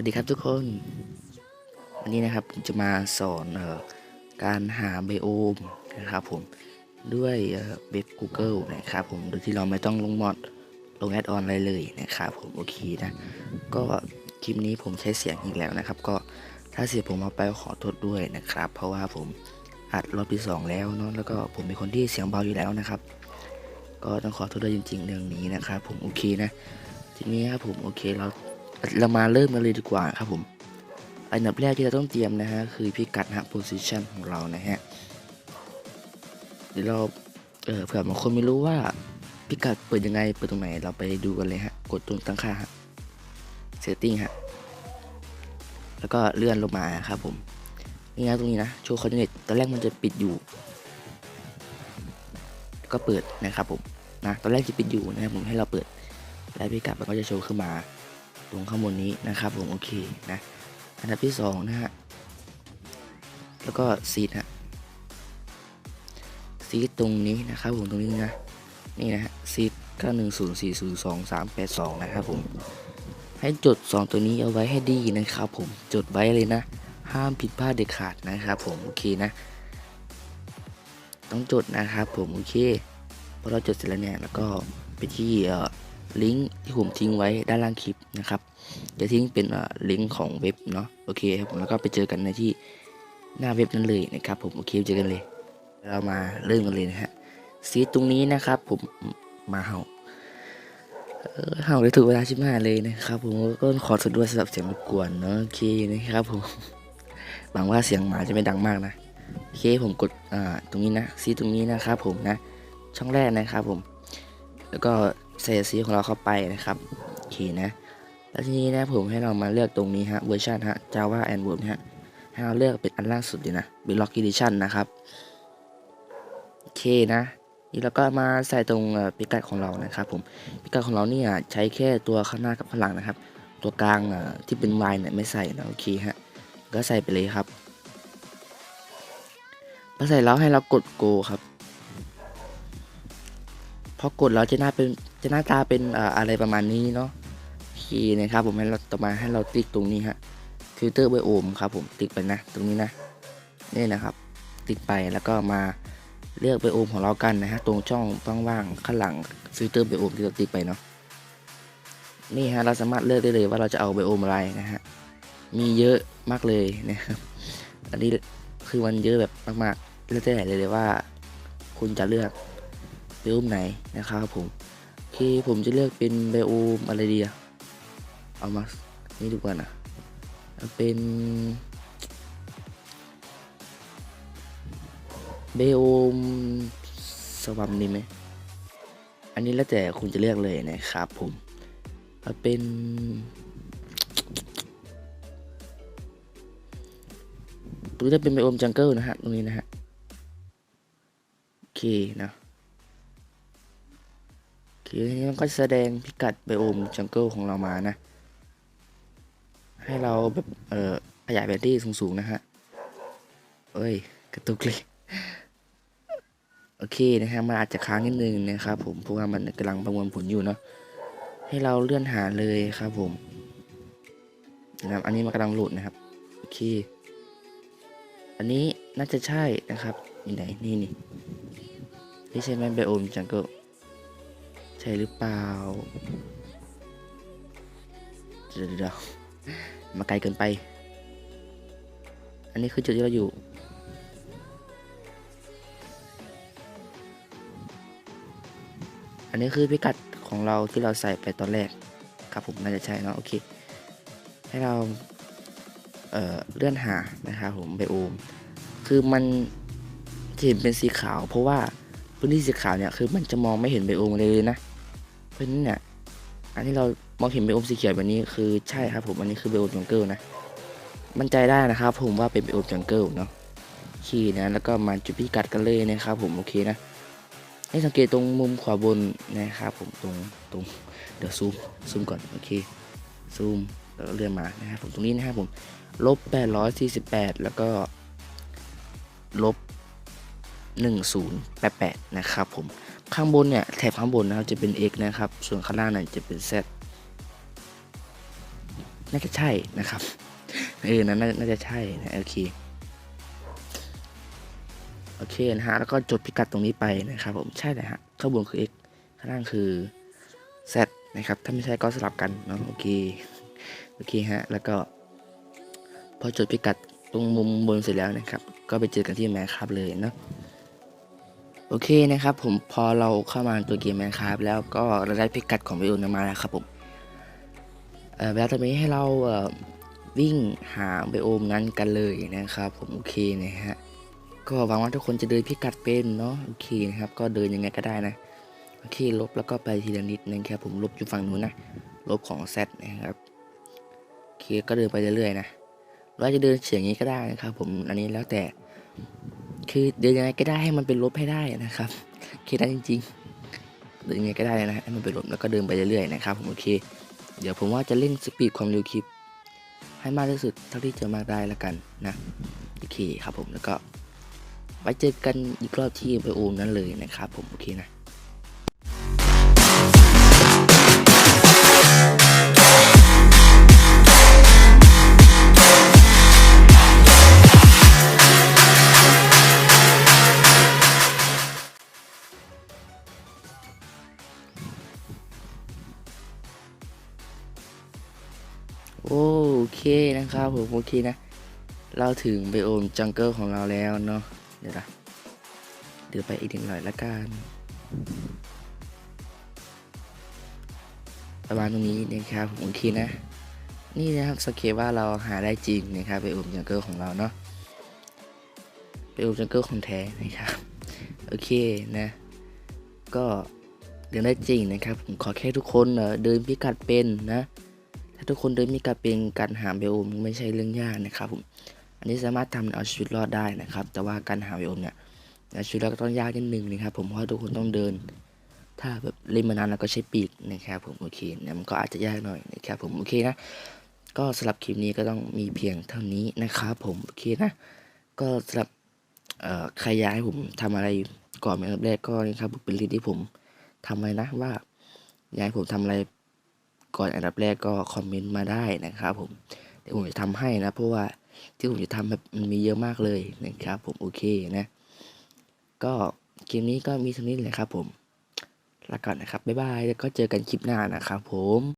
วัสดีครับทุกคน วันนี้นะครับผมจะมาสอนออการหาไบโอมนะครับผมด้วยเอ่อเว็บ Google นะครับผมโดยที่เราไม่ต้องลงมอดลงแอดออนอะไรเลยนะครับผมโอเคนะก็คลิปนี้ผมใช้เสียงอีกแล้วนะครับ ก็ถ้าเสียงผมเอาไปขอโทษด้วยนะครับ เพราะว่าผมอัดรอบที่สองแล้วเนาะแล้วก็ผมเป็นคนที่เสียงเบาอยู่แล้วนะครับ ก็ต้องขอโทษด้วยจริงๆเรื่องนี้นะครับผมโอเคนะทีนี้ครับผมโอเคเรา เรามาเริ่มกันเลยดีกว่าครับผมอันดับแรกที่เราต้องเตรียมนะฮะคือพิกัดฮะ position ของเรานะฮะเดี๋ยวเราเออเผื่อบางคนไม่รู้ว่าพิกัดเปิดยังไงเปิดตรงไหนเราไปดูกันเลยฮะกดตรงตั้งค่าฮะ setting ฮะแล้วก็เลื่อนลงมาครับผมนี่นะตรงนี้นะโชว์ coordinate ตอนแรกมันจะปิดอยู่ ก็เปิดนะครับผมนะตอนแรกจะปิดอยู่นะครับผมให้เราเปิด แล้วพิกัดมันก็จะโชว์ขึ้นมา ตรงข้างบนนี้นะครับผมโอเคนะอันดับที่สองนะฮะแล้วก็ซีดฮะซีดตรงนี้นะครับผมตรงนี้นะนี่นะฮะซีดเก้าหนึ่งศูนย์สี่ศูนย์สองสามแปดสองนะครับผมให้จด 2 ตัวนี้เอาไว้ให้ดีนะครับผมจดไว้เลยนะ ห้ามผิดพลาดเด็ดขาดนะครับผมโอเคนะ ต้องจดนะครับผมโอเคพอเราจดเสร็จแล้วเนี่ยแล้วก็ไปที่เอ่อ ลิงก์ที่ผมทิ้งไว้ด้านล่างคลิปนะครับ จะทิ้งเป็นลิงก์ของเว็บเนาะโอเคครับผมแล้วก็ไปเจอกันในที่หน้าเว็บนั้นเลยนะครับ ผมโอเคเจอกันเลย เรามาเริ่มกันเลยนะฮะซีตรงนี้นะครับ ผมมาเห่าเห่าได้ถูกเวลาชิบหายเลยนะครับ ผมก็ขอโทษด้วยสำหรับเสียงรบกวนเนาะโอเคนะครับผมหวังว่าเสียงหมาจะไม่ดังมากนะโอเคผมกดอ่าตรงนี้นะซีตรงนี้นะครับ ผมนะ ช่องแรกนะครับผม แล้วก็ใส่สีของเราเข้าไปนะครับโอเคนะแล้วทีนี้นะผมให้เรามาเลือกตรงนี้ฮะเวอร์ชันฮะ Java and Word ฮะให้เราเลือกเป็นอันล่าสุดเลยนะเป็น Lock Edition นะครับโอเคนะนี่เราก็มาใส่ตรงเอ่อพิกัดของเรานะครับผมพิกัดของเราเนี่ยใช้แค่ตัวข้างหน้ากับข้างหลังนะครับ ตัวกลางเอ่อที่เป็น Y เนี่ยไม่ใส่นะโอเคฮะก็ใส่ไปเลยครับพอใส่แล้วให้เรากด Go ครับ พอกดเราจะหน้าเป็นจะหน้าตาเป็นอะไรประมาณนี้เนาะคีนะครับผมให้เราต่อมาให้เราติ๊กตรงนี้ฮะฟิลเตอร์ไบโอมครับผมติ๊กไปนะตรงนี้นะนี่นะครับ ติ๊กไปแล้วก็มาเลือกไบโอมของเรากันนะฮะตรงช่องว่างๆข้างหลังฟิลเตอร์ไบโอมที่เราติ๊กไปเนาะนี่ฮะเราสามารถเลือกได้เลยว่าเราจะเอาไบโอมอะไรนะฮะมีเยอะมากเลยนะครับอันนี้คือมันเยอะแบบมากๆเลือกได้เลยเลยว่า คุณจะเลือก โอมไหนนะครับผมโอเคผมจะเลือกเป็นไบโอมอะไรดีอะเอามานี่ดีกว่านะเป็นไบโอมสวัมดีไหมอันนี้แล้วแต่คุณจะเลือกเลยนะครับผมเป็นตรงนี้จะเป็นไบโอมจังเกิลนะฮะตรงนี้นะฮะโอเคนะ เคทีนี้มันก็แสดงพิกัดไบโอมจังเกิลของเรามานะ ให้เราแบบเอ่อขยายแบตเตอรี่สูงๆนะฮะเอ้ย กระตุกเลยโอเคนะฮะมันอาจจะค้างนิดนึงนะครับผมเพราะว่ามันกำลังประมวลผลอยู่เนาะให้เราเลื่อนหาเลยครับผมนะครับอันนี้มันกำลังโหลดนะครับโอเคอันนี้น่าจะใช่นะครับนี่ไหนนี่นี่นี่ใช่ไหมไบโอมจังเกิล ช่หรือเปล่าเดี๋ยวเดี๋ยวมาไกลเกินไป อันนี้คือจุดที่เราอยู่อันนี้คือพิกัดของเราที่เราใส่ไปตอนแรกครับผมน่าจะใช่เนาะโอเค ให้เราเอ่อเลื่อนหานะครับผมไบโอม คือมันเห็นเป็นสีขาว เพราะว่าพื้นที่สีขาวเนี่ยคือมันจะมองไม่เห็นไบโอมเลยนะ เพราะฉะนั้นเนี่ยอันที่เรามองเห็นไบโอมสีเขียวแบบนี้คือใช่ครับผมอันนี้คือไบโอมจังเกิลนะมั่นใจได้นะครับ ผมว่าเป็นไบโอมจังเกิลเนาะขี่นะแล้วก็มาจุดพิกัดกันเลยนะครับ ผมโอเคนะให้สังเกตตรงมุมขวาบนนะครับ ผมตรงตรงเดี๋ยวซูมซูมก่อนโอเคซูมแล้วก็เลื่อนมานะครับผมตรงนี้นะครับผมลบ848 แล้วก็ลบ1088 นะครับผม ข้างบนเนี่ยแถบข้างบนนะครับจะเป็น x นะครับ ส่วนข้างล่างเนี่ยจะเป็น z น่าจะใช่นะครับเออนั้นน่าน่าจะใช่นะโอเคโอเคนะฮะแล้วก็จดพิกัดตรงนี้ไปนะครับผมใช่เลยฮะข้างบนคือ x ข้างล่างคือ z นะครับถ้าไม่ใช่ก็สลับกันเนาะโอเคโอเคฮะแล้วก็ พอจดพิกัดตรงมุมบนเสร็จแล้วนะครับ ก็ไปเจอกันที่แมคครับเลยเนาะ โอเคนะครับผมพอเราเข้ามาตัวเกมแมคครับ แล้วก็เราได้พิกัดของวิโอนมาแล้วครับผมเออแล้วตอนนี้ให้เราเอ่อวิ่งหาไบโอมนั้นกันเลยนะครับผมโอเคนะฮะก็หวังว่าทุกคนจะเดินพิกัดเป็นเนาะโอเคนะครับก็เดินยังไงก็ได้นะโอเคลบแล้วก็ไปทีละนิดนะครับผมลบอยู่ฝั่งนู้นนะลบของ Z นะครับโอเคก็เดินไปเรื่อยๆนะเราจะเดินเฉียงงนี้ก็ได้นะครับผมอันนี้แล้วแต่ คือเดินยังไงก็ได้ให้มันเป็นลบให้ได้นะครับโอเคได้จริงๆเดินยังไงก็ได้นะให้มันเป็นลบแล้วก็เดินไปเรื่อยๆนะครับผมโอเค เดี๋ยวผมว่าจะเร่งสปีดความเร็วคลิป ให้มากที่สุดเท่าที่จะมากได้แล้วกันนะโอเคครับผมแล้วก็ไว้เจอกันอีกรอบที่ไปโอมนั้นเลยนะครับผมโอเคนะ โอเคนะครับผมโอเคนะ เราถึงไบโอมจังเกิลของเราแล้วเนาะเดี๋ยวนะเดี๋ยวไปอีกหนึ่งหน่อยละกันประมาณตรงนี้นะครับผมโอเคนะ นี่นะครับสังเกตว่าเราหาได้จริงนะครับไบโอมจังเกิลของเราเนาะไบโอมจังเกิลของแท้นะครับโอเคนะ ก็เดินได้จริงนะครับ ผมขอแค่ทุกคนเอ่อเดินพิกัดเป็นนะ ถ้าทุกคนเดินมีการเป็นการหาเบลมไม่ใช่เรื่องยากนะครับผมอันนี้สามารถทำเอาชีวิตรอดได้นะครับ แต่ว่าการหาเบลมเนี่ยเอาชีวิตรอดก็ต้องยากนิดนึงนะครับ ผมเพราะทุกคนต้องเดิน ถ้าแบบเล่นมานานแล้วก็ใช้ปีกนะครับผมโอเคเนี่ยมันก็อาจจะยากหน่อยนะครับผมโอเคนะก็สำหรับคลิปนี้ก็ต้องมีเพียงเท่านี้นะครับผมโอเคนะก็สำหรับใครอยากให้ผมทำอะไรก่อนเป็นแรกก็นี่ครับเป็นลิสที่ผมทำไว้นะว่าอยากให้ผมทำอะไร ก่อนอันดับแรกก็คอมเมนต์มาได้นะครับผมเดี๋ยวผมจะทำให้นะเพราะว่าที่ผมจะทำแบบมันมีเยอะมากเลยนะครับ ผมโอเคนะ ก็คลิปนี้ก็มีเท่านี้เลยครับ ผมลาก่อนนะครับบ๊ายบายแล้วก็เจอกันคลิปหน้านะครับผม